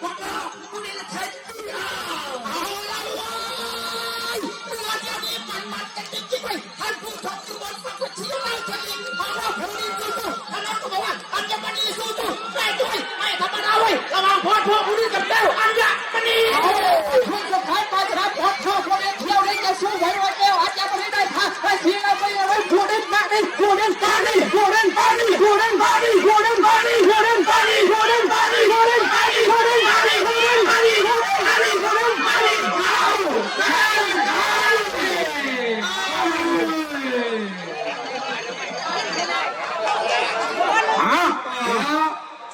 What the? Who made the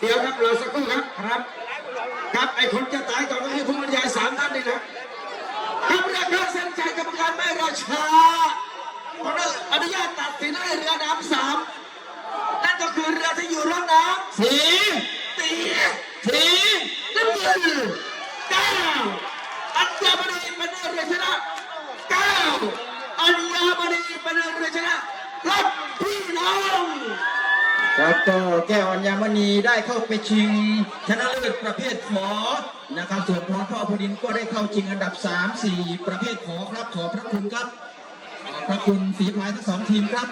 เดี๋ยวครับรอสักครู่ครับครับ ครับไอ้คนจะตายก่อนต้องให้ผู้บรรยายสามท่านนี่นะครับราคาเส้นใจกรรมการไม่ราชาเพราะนั้นอนุญาต ตัดสินให้เรือน้ำสามนั่นก็คือเรือที่อยู่ร่องน้ำสีตีสีน้ำเงินเก้าอัญมณีเป็นเรือชนะเก้าอัญมณีเป็นเรือชนะครับพี่น้องครับก็แก้วอัญมณีได้เข้าไปชิง ชนะเลิศประเภทขอนะครับ ส่วนพรพ่อพดินก็ได้เข้าชิงอันดับ 3 4 ประเภทขอครับขอบพระคุณครับขอบพระคุณสีพายทั้งสองทีมครับ